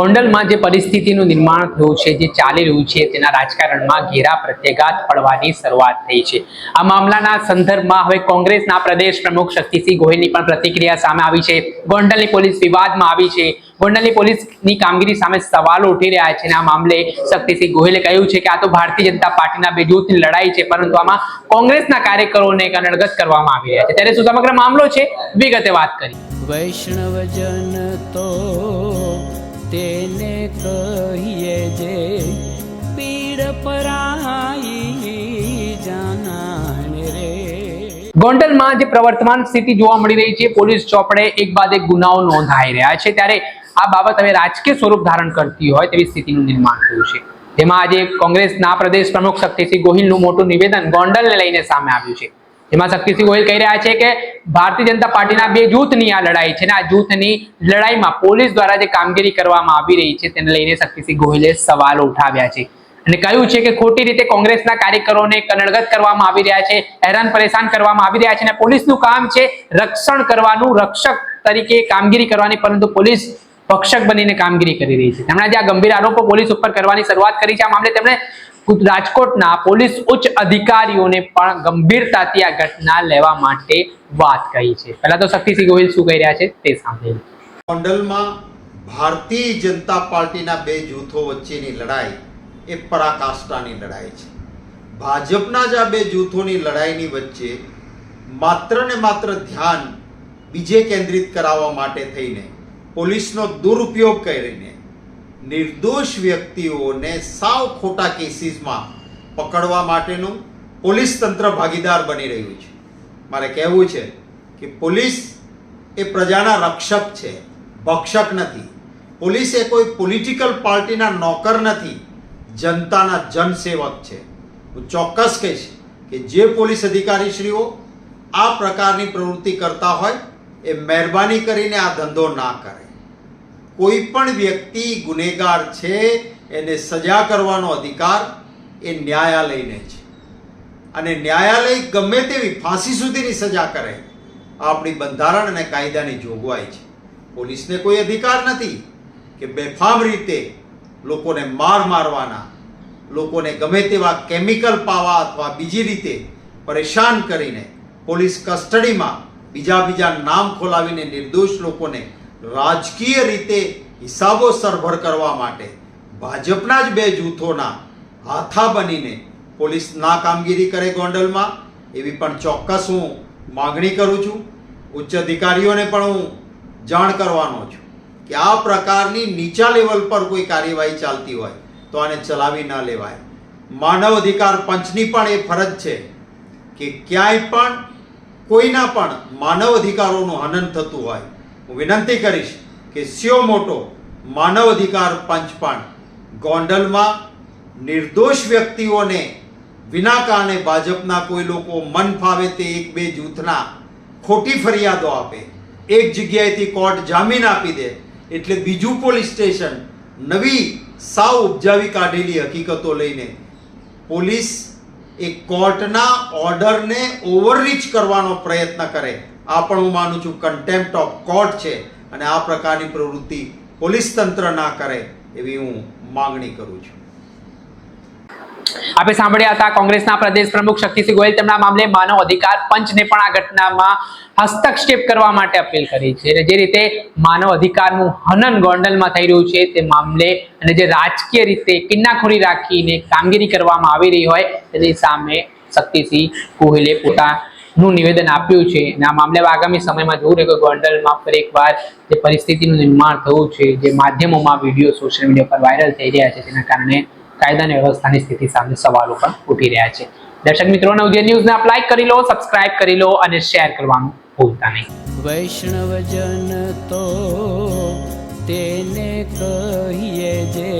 ગોંડલમાં જે પરિસ્થિતિનું નિર્માણ થયું છે, જે ચાલી રહ્યું છે, તેના રાજકારણમાં ઘેરા પ્રત્યાઘાત પડવાની શરૂઆત થઈ છે. આ મામલાના સંદર્ભમાં હવે કોંગ્રેસના પ્રદેશ પ્રમુખ શક્તિસિંહ ગોહિલની પણ પ્રતિક્રિયા સામે આવી છે. ગોંડલની પોલીસ વિવાદમાં આવી છે. ગોંડલની પોલીસની કામગીરી સામે સવાલો ઉઠી રહ્યા છે અને આ મામલે શક્તિસિંહ ગોહિલે કહ્યું છે કે આ તો ભારતીય જનતા પાર્ટીના બે જૂથની લડાઈ છે, પરંતુ આમાં કોંગ્રેસના કાર્યકરોને અણગત કરવામાં આવી રહ્યા છે. ત્યારે શું સમગ્ર મામલો છે. વિગતે વાત કરી વૈષ્ણવજન તો તેને કહીએ જે પીડ પરાઈ જાનાને રે. ગોંડલમાં જે પ્રવર્તમાન સ્થિતિ જોવા મળી રહી છે, પોલીસ ચોપડે એક બાદ એક ગુનાઓ નોંધાઈ રહ્યા છે. ત્યારે આ બાબત હવે રાજકીય સ્વરૂપ ધારણ કરતી હોય તેવી સ્થિતિનું નિર્માણ થયું છે. જેમાં આજે કોંગ્રેસના પ્રદેશ પ્રમુખ શક્તિસિંહ ગોહિલનું મોટું નિવેદન ગોંડલને લઈને સામે આવ્યું છે. જેમાં શક્તિસિંહ ગોહિલ કહી રહ્યા છે કે ભારતીય જનતા પાર્ટીના બે જૂથની આ લડાઈ છે અને આ જૂથની લડાઈમાં પોલીસ દ્વારા જે કામગીરી કરવામાં આવી રહી છે તેને લઈને શક્તિસિંહ ગોહિલે સવાલો ઉઠાવ્યા છે. અને કહ્યું છે કે ખોટી રીતે કોંગ્રેસના કાર્યકરોને કનડગત કરવામાં આવી રહ્યા છે, હેરાન પરેશાન કરવામાં આવી રહ્યા છે અને પોલીસનું કામ છે રક્ષણ કરવાનું, રક્ષક તરીકે કામગીરી કરવાની, પરંતુ પોલીસ ભક્ષક બનીને કામગીરી કરી રહી છે. તેમણે જે આ ગંભીર આરોપો પોલીસ ઉપર કરવાની શરૂઆત કરી છે. આ મામલે તેમણે રાજકોટના પોલીસ ઉચ્ચ અધિકારીઓને પણ ગંભીરતાથી આ ઘટના લેવા માટે વાત કહી છે. પહેલા તો શક્તિસિંહ ગોહિલ શું કહી રહ્યા છે તે સાંભળીએ. ગોંડલમાં ભારતીય જનતા પાર્ટીના બે જૂથો વચ્ચેની લડાઈ એ પરાકાષ્ઠાની લડાઈ છે. ભાજપના જ આ બે જૂથોની લડાઈની વચ્ચે માત્ર ને માત્ર ધ્યાન બીજે કેન્દ્રિત કરાવવા માટે થઈને પોલીસનો દુરુપયોગ કરીને નિર્દોષ વ્યક્તિઓને સાવ ખોટા કેસીસમાં પકડવા માટેનું પોલીસ તંત્ર ભાગીદાર બની રહ્યું છે. મારે કહેવું છે કે પોલીસ એ પ્રજાના રક્ષક છે, ભક્ષક નથી. પોલીસ એ કોઈ પોલિટિકલ પાર્ટીના નોકર નથી, જનતાના જનસેવક છે. હું ચોક્કસ કહીશ કે જે પોલીસ અધિકારીશ્રીઓ આ પ્રકારની પ્રવૃત્તિ કરતા હોય, એ મહેરબાની કરીને આ ધંધો ના કરે. કોઈ પણ વ્યક્તિ ગુનેગાર છે, એને સજા કરવાનો અધિકાર એ ન્યાયાલયને છે. અને ન્યાયાલય ગમે તેવી ફાંસી સુધીની સજા કરે, આપણી બંધારણ અને કાયદાની જોગવાઈ છે. પોલીસને કોઈ અધિકાર નથી કે બેફામ રીતે લોકોને માર મારવાના, લોકોને ગમે તેવા કેમિકલ પાવા અથવા બીજી રીતે પરેશાન કરીને પોલીસ કસ્ટડીમાં બીજા બીજા નામ ખોલાવીને નિર્દોષ લોકોને રાજકીય રીતે હિસાબો સરભર કરવા માટે ભાજપના જ બે જૂથોના હાથા બનીને પોલીસ ના કામગીરી કરે ગોંડલમાં. એવી પણ ચોક્કસ હું માગણી કરું છું. ઉચ્ચ અધિકારીઓને પણ હું જાણ કરવાનો છું કે આ પ્રકારની નીચા લેવલ પર કોઈ કાર્યવાહી ચાલતી હોય તો આને ચલાવી ન લેવાય. માનવ અધિકાર પંચની પણ એ ફરજ છે કે ક્યાંય પણ કોઈના પણ માનવ અધિકારોનું હનન થતું હોય હું વિનંતી કરીશ કે સ્યો મોટો માનવ અધિકાર પંચ પણ ગોંડલમાં નિર્દોષ વ્યક્તિઓને વિના કારણે ભાજપના કોઈ લોકો મન ફાવે તે એક બે જૂથના ખોટી ફરિયાદો આપે. એક જગ્યાએથી કોર્ટ જામીન આપી દે એટલે બીજું પોલીસ સ્ટેશન નવી સાવ ઉપજાવી કાઢેલી હકીકતો લઈને પોલીસ એ કોર્ટના ઓર્ડરને ઓવરરીચ કરવાનો પ્રયત્ન કરે. આ પણ હું માનું છું કન્ટેમ્પ્ટ ઓફ કોર્ટ છે અને આ પ્રકારની પ્રવૃત્તિ પોલીસ તંત્ર ના કરે એવી હું માંગણી કરું છું. આપણે સાંભળ્યા હતા કોંગ્રેસના પ્રદેશ પ્રમુખ શક્તિસિંહ ગોયલ તેમના મામલે માનવ અધિકાર પંચને પણ આ ઘટનામાં હસ્તક્ષેપ કરવા માટે અપીલ કરી છે અને જે રીતે માનવ અધિકારનું હનન ગોંડલમાં થઈ રહ્યું છે તે મામલે અને જે રાજકીય રીતે કિન્નાખોરી રાખીને કામગીરી કરવામાં આવી રહી હોય તેની સામે શક્તિસિંહ ગોહિલે પોતાનું નિવેદન આપ્યું છે અને આ મામલે આગામી સમયમાં જોવું રહ્યું કે ગોંડલમાં ફરી એકવાર જે પરિસ્થિતિનું નિર્માણ થયું છે, જે માધ્યમોમાં વીડિયો સોશિયલ મીડિયા પર વાયરલ થઈ રહ્યા છે, તેના કારણે કાયદા અને વ્યવસ્થાની સ્થિતિ સામે સવાલો પણ ઉઠી રહ્યા છે. દર્શક મિત્રો નવજે ન્યૂઝને આપ લાઈક કરી લો, સબસ્ક્રાઇબ કરી લો અને શેર કરવાનું ભૂલતા નહીં. વૈષ્ણવજન તો તેને કહીએ જે